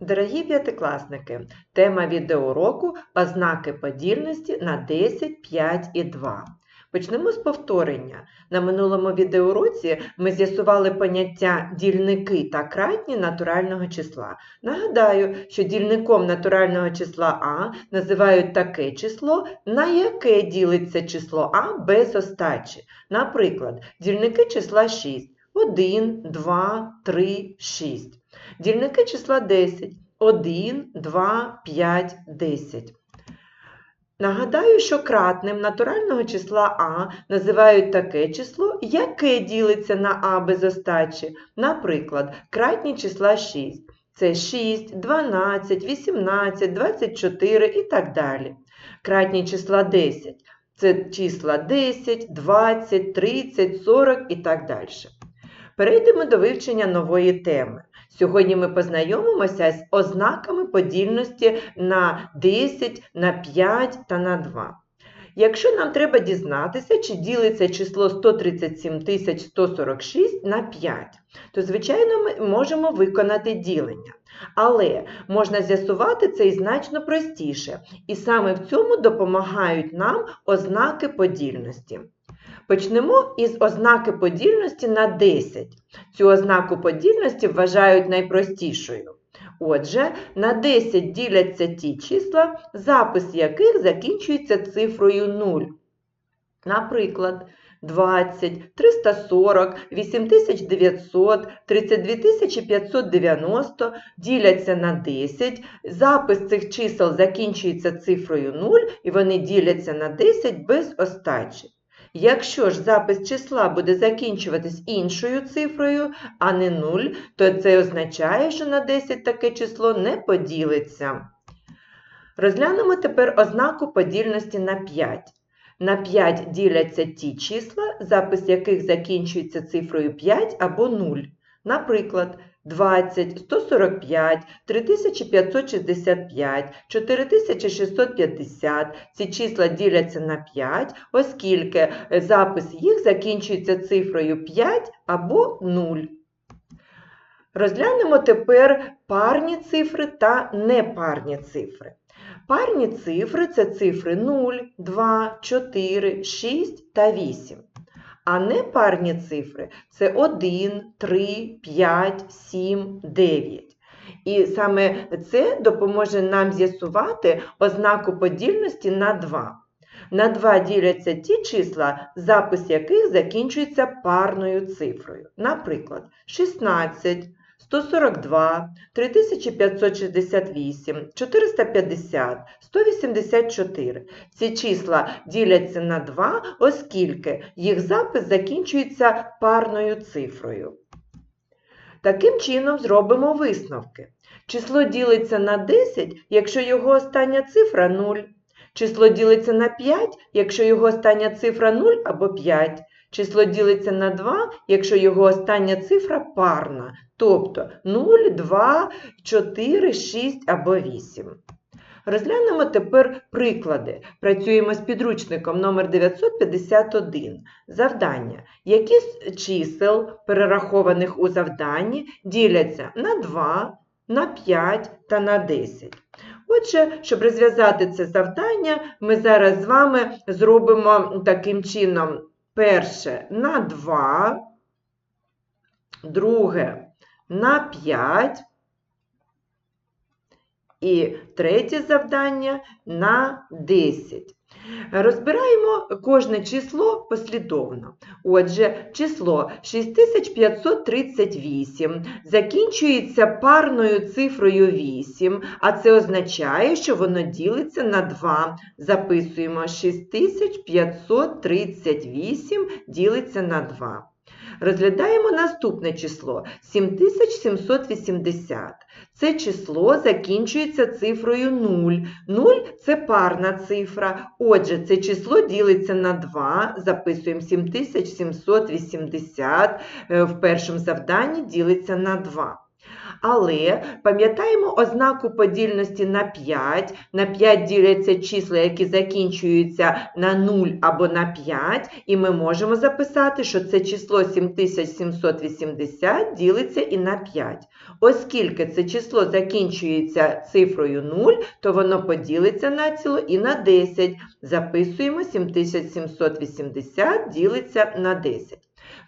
Дорогі п'ятикласники, тема відеоуроку ознаки подільності на 10, 5 і 2. Почнемо з повторення. На минулому відеоуроці ми з'ясували поняття дільники та кратні натурального числа. Нагадаю, що дільником натурального числа А називають таке число, на яке ділиться число А без остачі. Наприклад, дільники числа 6. 1, 2, 3, 6. Дільники числа 10. 1, 2, 5, 10. Нагадаю, що кратним натурального числа А називають таке число, яке ділиться на А без остачі. Наприклад, кратні числа 6. Це 6, 12, 18, 24 і так далі. Кратні числа 10. Це числа 10, 20, 30, 40 і так далі. Перейдемо до вивчення нової теми. Сьогодні ми познайомимося з ознаками подільності на 10, на 5 та на 2. Якщо нам треба дізнатися, чи ділиться число 137 146 на 5, то, звичайно, ми можемо виконати ділення. Але можна з'ясувати це і значно простіше, і саме в цьому допомагають нам ознаки подільності. Почнемо із ознаки подільності на 10. Цю ознаку подільності вважають найпростішою. Отже, на 10 діляться ті числа, запис яких закінчується цифрою 0. Наприклад, 20, 340, 8900, 32590 діляться на 10. Запис цих чисел закінчується цифрою 0 і вони діляться на 10 без остачі. Якщо ж запис числа буде закінчуватись іншою цифрою, а не 0, то це означає, що на 10 таке число не поділиться. Розглянемо тепер ознаку подільності на 5. На 5 діляться ті числа, запис яких закінчується цифрою 5 або 0. Наприклад, 20, 145, 3565, 4650. Ці числа діляться на 5, оскільки запис їх закінчується цифрою 5 або 0. Розглянемо тепер парні цифри та непарні цифри. Парні цифри це цифри 0, 2, 4, 6 та 8. А непарні цифри це 1, 3, 5, 7, 9. І саме це допоможе нам з'ясувати ознаку подільності на 2. На 2 діляться ті числа, запис яких закінчується парною цифрою. Наприклад, 16, 142, 3568, 450, 184. Ці числа діляться на 2, оскільки їх запис закінчується парною цифрою. Таким чином зробимо висновки. Число ділиться на 10, якщо його остання цифра 0. Число ділиться на 5, якщо його остання цифра 0 або 5. Число ділиться на 2, якщо його остання цифра парна, тобто 0, 2, 4, 6 або 8. Розглянемо тепер приклади. Працюємо з підручником номер 951. Завдання. Які з чисел, перерахованих у завданні, діляться на 2, на 5 та на 10. Отже, щоб розв'язати це завдання, ми зараз з вами зробимо таким чином. Перше на 2, друге на 5 і третє завдання на 10. Розбираємо кожне число послідовно. Отже, число 6538 закінчується парною цифрою 8, а це означає, що воно ділиться на 2. Записуємо 6538 ділиться на 2. Розглядаємо наступне число 7780. Це число закінчується цифрою 0. 0 це парна цифра. Отже, це число ділиться на 2. Записуємо 7780. Е, в першому завданні ділиться на 2. Але пам'ятаємо ознаку подільності на 5. На 5 діляться числа, які закінчуються на 0 або на 5, і ми можемо записати, що це число 7780 ділиться і на 5. Оскільки це число закінчується цифрою 0, то воно поділиться націло і на 10. Записуємо 7780 ділиться на 10.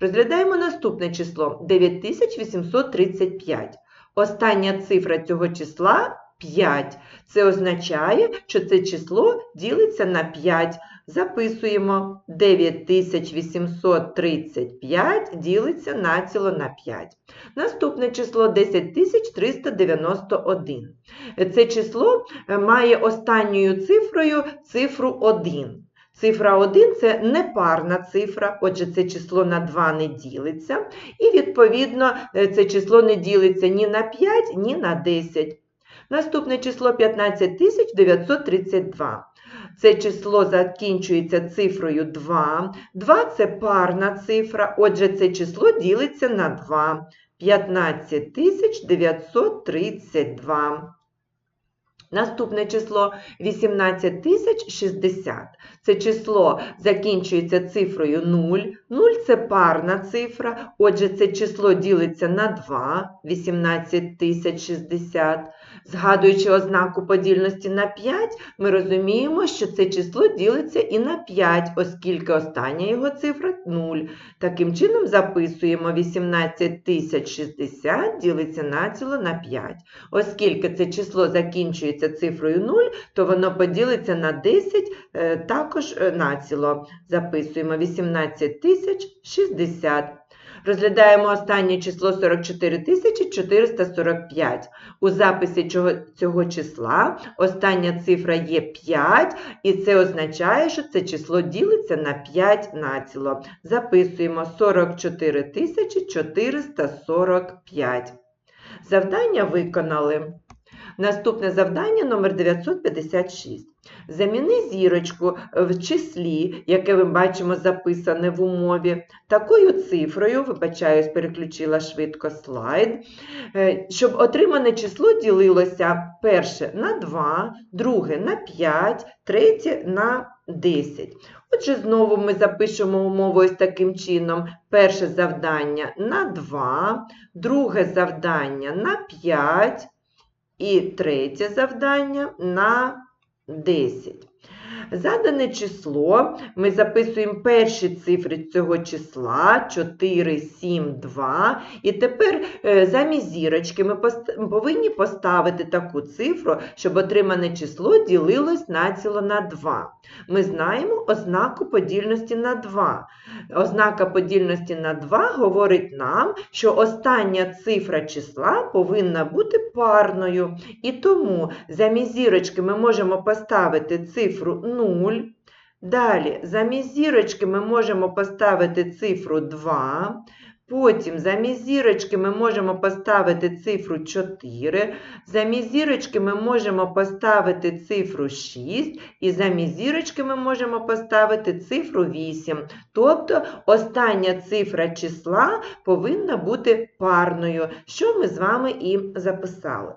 Розглядаємо наступне число 9835. Остання цифра цього числа 5. Це означає, що це число ділиться на 5. Записуємо 9835 ділиться націло на 5. Наступне число 10391. Це число е, має останньою цифрою цифру 1. Цифра 1 це непарна цифра, отже, це число на 2 не ділиться. І, відповідно, е, це число не ділиться ні на 5, ні на 10. Наступне число 15932. Це число закінчується цифрою 2. 2 це парна цифра, отже, це число ділиться на 2. 15932. Наступне число 18060. Це число закінчується цифрою 0. 0 це парна цифра, отже, це число ділиться на 2, 18060. Згадуючи ознаку подільності на 5, ми розуміємо, що це число ділиться і на 5, оскільки остання його цифра 0. Таким чином записуємо 18060 ділиться націло на 5. Оскільки це число закінчується цифрою 0, то воно поділиться на 10 е, також е, націло. Записуємо 18060. Розглядаємо останнє число 44445. У записі цього, числа остання цифра є 5, і це означає, що це число ділиться на 5 націло. Записуємо 44445. Завдання виконали. Наступне завдання номер 956. Заміни зірочку в числі, яке ми бачимо записане в умові, такою цифрою, вибачаюсь, переключила швидко слайд, е, щоб отримане число ділилося перше на 2, друге на 5, третє на 10. Отже, знову ми запишемо умову ось таким чином. Перше завдання на 2, друге завдання на 5 і третє завдання на 10. Задане число ми записуємо перші цифри цього числа 4, 7, 2. І тепер е, замість зірочки ми повинні поставити таку цифру, щоб отримане число ділилось націло на 2. Ми знаємо ознаку подільності на 2. Ознака подільності на 2 говорить нам, що остання цифра числа повинна бути парною. І тому замість зірочки ми можемо поставити цифру 0. Далі, замість зірочки ми можемо поставити цифру 2. Потім замість зірочки ми можемо поставити цифру 4, замість зірочки ми можемо поставити цифру 6, і замість зірочки ми можемо поставити цифру 8. Тобто остання цифра числа повинна бути парною, що ми з вами і записали.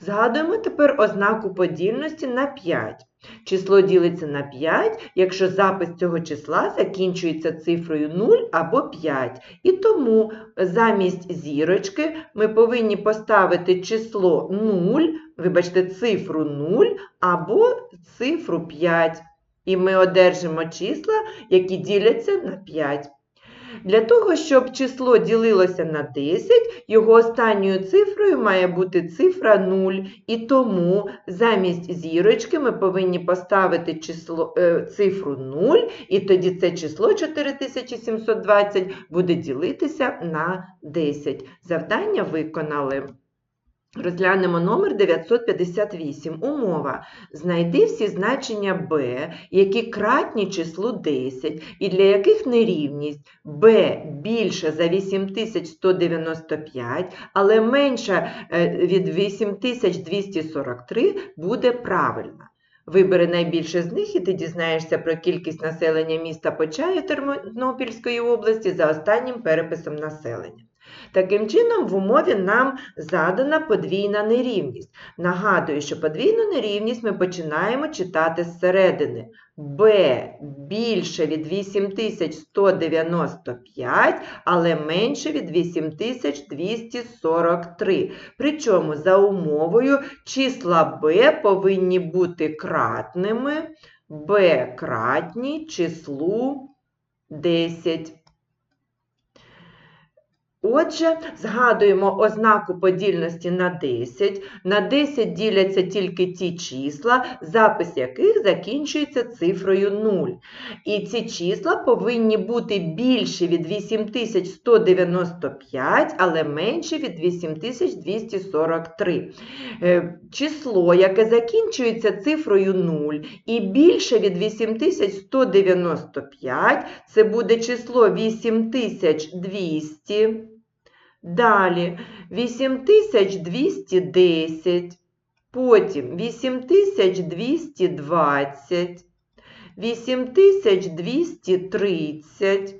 Згадуємо тепер ознаку подільності на 5. Число ділиться на 5, якщо запис цього числа закінчується цифрою 0 або 5. І тому замість зірочки ми повинні поставити число 0, вибачте, цифру 0 або цифру 5. І ми одержимо числа, які діляться на 5. Для того, щоб число ділилося на 10, його останньою цифрою має бути цифра 0. І тому замість зірочки ми повинні поставити число, е, цифру 0, і тоді це число 4720 буде ділитися на 10. Завдання виконали. Розглянемо номер 958. Умова. Знайди всі значення b, які кратні числу 10, і для яких нерівність b більша за 8195, але менша е, від 8243 буде правильна. Вибери найбільше з них, і ти дізнаєшся про кількість населення міста Почаю Тернопільської області за останнім переписом населення. Таким чином, в умові нам задана подвійна нерівність. Нагадую, що подвійну нерівність ми починаємо читати зсередини. b більше від 8195, але менше від 8243. Причому за умовою числа b повинні бути кратними, b кратні числу 10. Отже, згадуємо ознаку подільності на 10. На 10 діляться тільки ті числа, запис яких закінчується цифрою 0. І ці числа повинні бути більші від 8195, але менші від 8243. Е, Число, яке закінчується цифрою 0 і більше від 8195, це буде число 8200. Далі. 8210, потім 8220, 8230,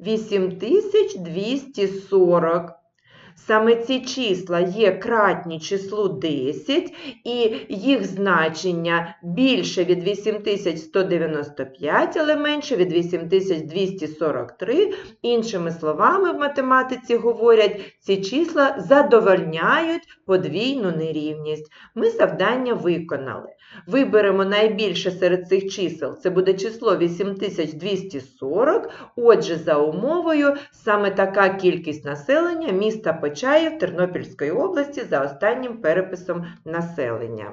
8240. Саме ці числа є кратні числу 10, і їх значення більше від 8195, але менше від 8243. Іншими словами, в математиці говорять, ці числа задовольняють подвійну нерівність. Ми завдання виконали. Виберемо найбільше серед цих чисел, це буде число 8240. Отже, за умовою, саме така кількість населення міста Почаїв Тернопільської області за останнім переписом населення.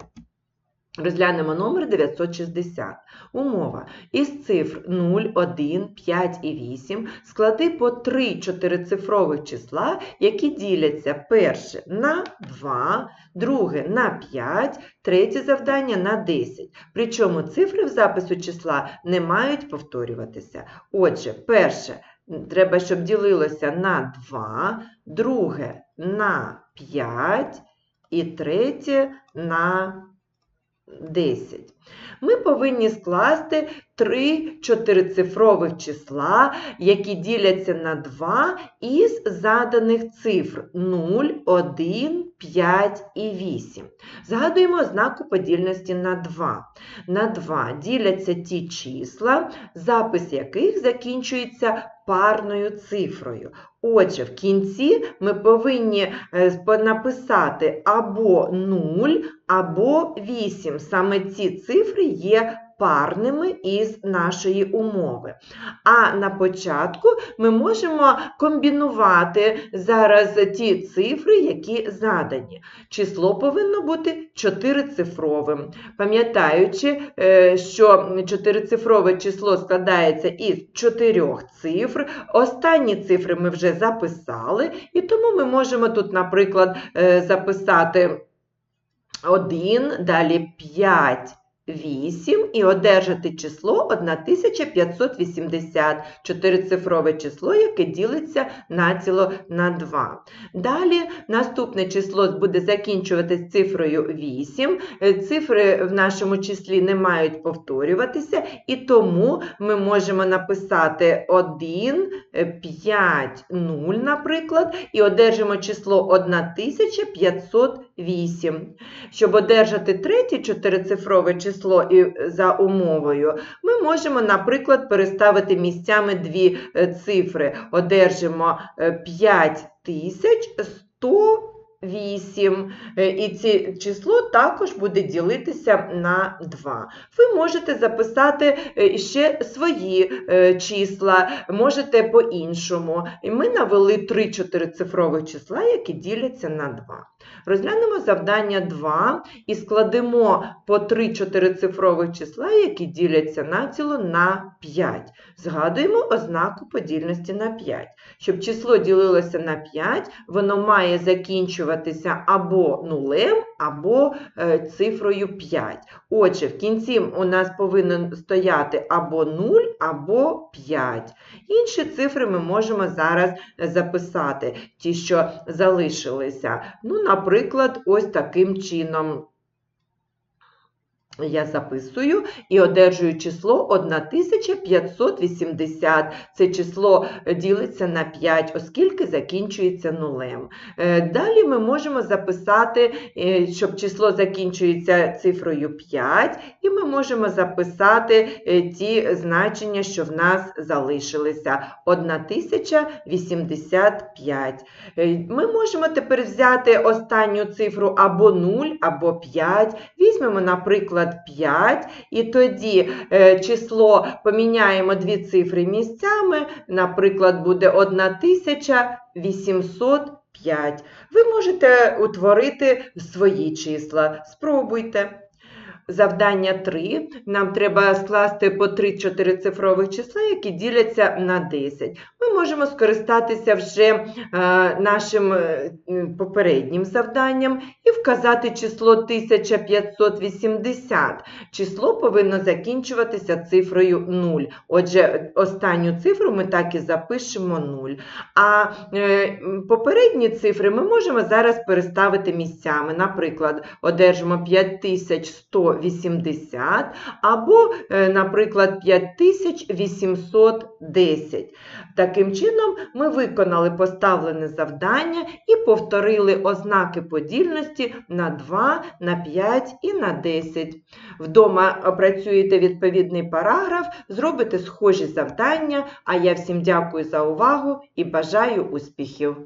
Розглянемо номер 960. Умова. Із цифр 0, 1, 5 і 8 склади по 3 чотирицифрових числа, які діляться перше на 2, друге на 5, третє завдання на 10. Причому цифри в запису числа не мають повторюватися. Отже, перше треба, щоб ділилося на 2, друге на 5 і третє на 10. Ми повинні скласти три чотирицифрових числа, які діляться на 2 із заданих цифр 0, 1, 5 і 8. Згадуємо ознаку подільності на 2. На 2 діляться ті числа, запис яких закінчується парною цифрою. Отже, в кінці ми повинні е, написати або 0, або 8. Саме ці цифри є парними із нашої умови. А на початку ми можемо комбінувати зараз ті цифри, які задані. Число повинно бути чотирицифровим. Пам'ятаючи, е, що чотирицифрове число складається із чотирьох цифр, останні цифри ми вже записали, і тому ми можемо тут, наприклад, е, записати 1, далі 5. 8 і одержати число 1580, чотирицифрове число, яке ділиться націло на 2. Далі наступне число буде закінчуватись цифрою 8. Е, Цифри в нашому числі не мають повторюватися, і тому ми можемо написати 1, 5, 0, наприклад, і одержимо число 1508. Щоб одержати третє чотирицифрове число, число і за умовою, ми можемо, наприклад, переставити місцями дві е, цифри. Одержимо 5100. 8, е, і це число також буде ділитися на 2. Ви можете записати е, ще свої числа, можете по-іншому. Ми навели 3 чотирицифрових числа, які діляться на 2. Розглянемо завдання 2 і складемо по 3 чотирицифрових числа, які діляться націло на 5. Згадуємо ознаку подільності на 5. Щоб число ділилося на 5, воно має закінчуватися або нулем, або е, цифрою 5. Отже, в кінці у нас повинен стояти або 0, або 5. Інші цифри ми можемо зараз записати, ті, що залишилися. Ну, Наприклад, ось таким чином. Я записую і одержую число 1580. Це число е, ділиться на 5, оскільки закінчується нулем. Е, Далі ми можемо записати, е, щоб число закінчується цифрою 5, і ми можемо записати ті значення, що в нас залишилися. 1085. Е, Ми можемо тепер взяти останню цифру або 0, або 5. Візьмемо, наприклад, 5, і тоді е, число поміняємо дві цифри місцями, наприклад, буде 1805. Ви можете утворити свої числа. Спробуйте. Завдання 3. Нам треба скласти по 3-4 цифрових числа, які діляться на 10. Ми можемо скористатися вже е, нашим е, попереднім завданням і вказати число 1580. Число повинно закінчуватися цифрою 0. Отже, останню цифру ми так і запишемо 0. А е, попередні цифри ми можемо зараз переставити місцями. Наприклад, одержимо 5180 або, наприклад, 5810. Таким чином, ми виконали поставлене завдання і повторили ознаки подільності на 2, на 5 і на 10. Вдома опрацюєте відповідний параграф, зробите схожі завдання, а я всім дякую за увагу і бажаю успіхів!